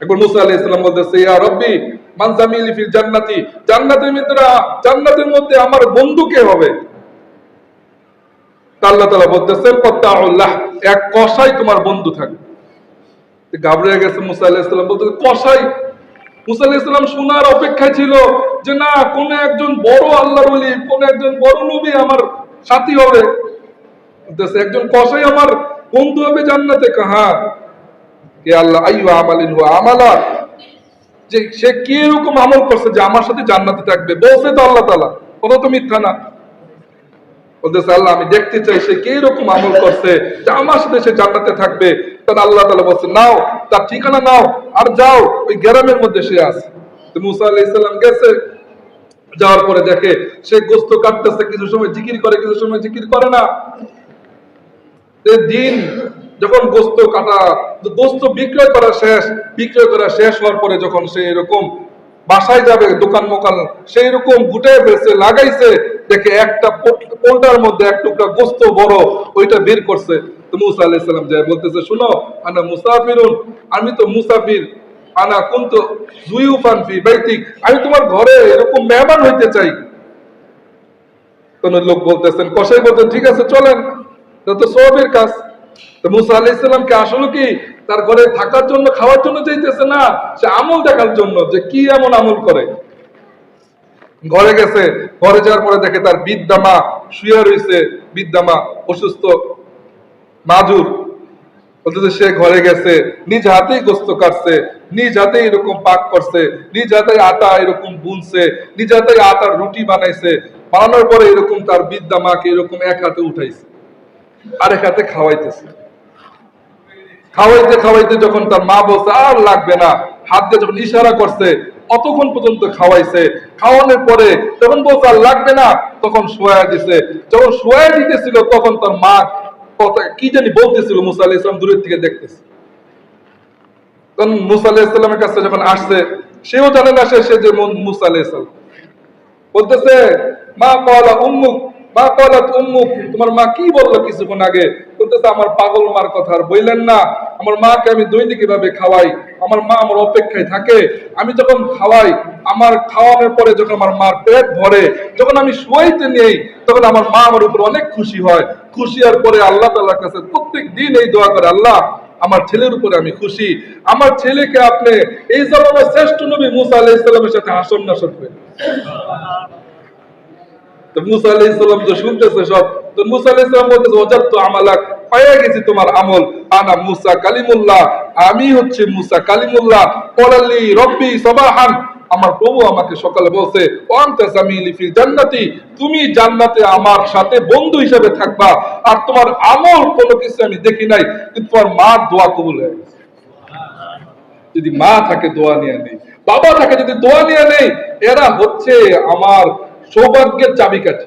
একবার মুসা আলাইহিস সালাম বলতেছে, ইয়া রব্বি, মান জামিলি ফিল জান্নাতি, জান্নাতের ভিতরে জান্নাতের মধ্যে আমার বন্ধু কে হবে? আল্লাহ বলতেছেন কত্তাউল্লাহ এক তোমার বন্ধু থাকবে। গেছে মুসা বলতে মুসা শোনার অপেক্ষায় ছিল যে, না, কোন একজন বড় আল্লাহর ওলি, কোন একজন বড় নবী আমার সাথী হবে। একজন কসাই আমার বন্ধু হবে জান্নাতে কাহা আল্লাহ সে আমল করছে যে আমার সাথে জান্নাতে থাকবে। বলছে তো আল্লাহ তো মিথ্যা না। বলতেছে, আল্লাহ, আমি দেখতে চাই সে আমল করছে যে আমার সাথে সে জান্নাতে থাকবে। তখন আল্লাহ তাআলা বলছে, নাও, তার ঠিকানা নাও, আর যাও, ওই গ্রামের মধ্যে সে আছে। মুসা আলাইহিস সালাম গেছে, যাওয়ার পরে দেখে সে গোস্ত কাটতেছে, কিছু সময় জিকির করে, কিছু সময় জিকির করে না। দিন যখন গোস্ত কাটা, গোস্ত বিক্রয় করা শেষ, বিক্রয় করা শেষ হওয়ার পরে যখন সে এরকম বাসায় যাবে, দোকান মোকান, সেই রকম গুটায় ফেলছে লাগাইছে, দেখে একটা পোল্টার মধ্যে এক টুকরা গোস্ত বড়, ওইটা বের করছে। তো মুসা আলাইহিস সালাম যায়, বলতেছে, শুনো, আনা মুসাফিরুন, আমি তো মুসাফির, আনা কুনতু জুয়ুফান ফি বাইতিক, আমি তোমার ঘরে এরকম মেহমান হইতে চাই। কোন লোক বলতেছেন কসাই বলতেন ঠিক আছে, চলেন। তো সবের কাজ। তো মুসা আলাইহিস সালামকে আসলে কি? তার ঘরে থাকার জন্য, খাওয়ার জন্য চাইতেছে না? সে আমল দেখার জন্য যে কি এমন আমল করে। ঘরে গেছে, ঘরে যাওয়ার পরে দেখে তার বিদ্যা মা শুয়ে রয়েছে বিদ্যা মা অসুস্থ মাজুর বলতেছে, সে ঘরে গেছে, নিজ হাতেই গোস্ত কাটছে, নিজ হাতে এরকম পাক করছে, নিজ হাতে আটা এরকম বুনছে, নিজ হাতে আটার রুটি বানাইছে। বানানোর পরে এরকম তার বিদ্যা মাকে এরকম এক হাতে উঠাইছে, আরেক হাতে খাওয়াইতেছে। খাওয়াইতে খাওয়াইতে যখন তার মা বলছে, আর লাগবে না। হাত দিয়ে যখন ইশারা করছে, অতক্ষণ পর্যন্ত খাওয়াইছে। খাওয়ানোর পরে যখন বলছে, আর লাগবে না, তখন শোয়া দিছে। যখন শোয়া দিতেছিল, তখন তার মা কথা কি জানি বলতেছিল, মুসা আলাইহিস সালাম দূরের থেকে দেখতেছে। তখন মুসা আলাইহিস সালামের কাছে যখন আসছে, সেও জানে না সে সে যে মুসা আলাইহিস সালাম। বলতেছে, মা কলা উম্মুক, মা কলাত উম্মুক। তোমার মা কি বলল কিছুক্ষণ আগে? বলতেছে, আমার পাগল মার কথা আর বললেন না। আমার মাকে আমি দৈনিক ভাবে খাওয়াই, আমার মা আমার অপেক্ষায় থাকে। আমি যখন খাওয়াই, আমার খাওয়ানোর পরে যখন আমার মার পেট ভরে, যখন আমি শুয়াইতে নেই, তখন আমার মা আমার উপর অনেক খুশি হয়। খুশি হওয়ার পরে আল্লাহ তাআলার কাছে প্রত্যেক দিন এই দোয়া করে, আল্লাহ, আমার ছেলের উপরে আমি খুশি। আমার ছেলেকে আপনি এই জমানার শ্রেষ্ঠ নবী মুসা আলাইহিস সালামের সাথে হাসন না করে তো মুসা আলাইহিস সালাম তো শুনতেছে সব, তো মুসা আলাইহিস সালাম বলতেছে ওজাব তো আমালাক পাইয়া গেছি তোমার আমল। আনা মুসা কালিমুল্লাহ। আমি হচ্ছে মুসা কালিমুল্লাহ। কলাল্লি রব্বি সবাহান। আমার প্রভু আমাকে সকালে বলছে জান্নাতি। তুমি জান্নাতে আমার সাথে বন্ধু হিসেবে থাকবা। আর তোমার আমল কোনো কিছু আমি দেখি নাই, কিন্তু তোমার মা দোয়া কবুল হয়ে যদি মা থাকে দোয়া নিয়ে নেই, বাবা থাকে যদি দোয়া নিয়ে নেই, এরা হচ্ছে আমার সৌভাগ্যের চাবিকাঠি।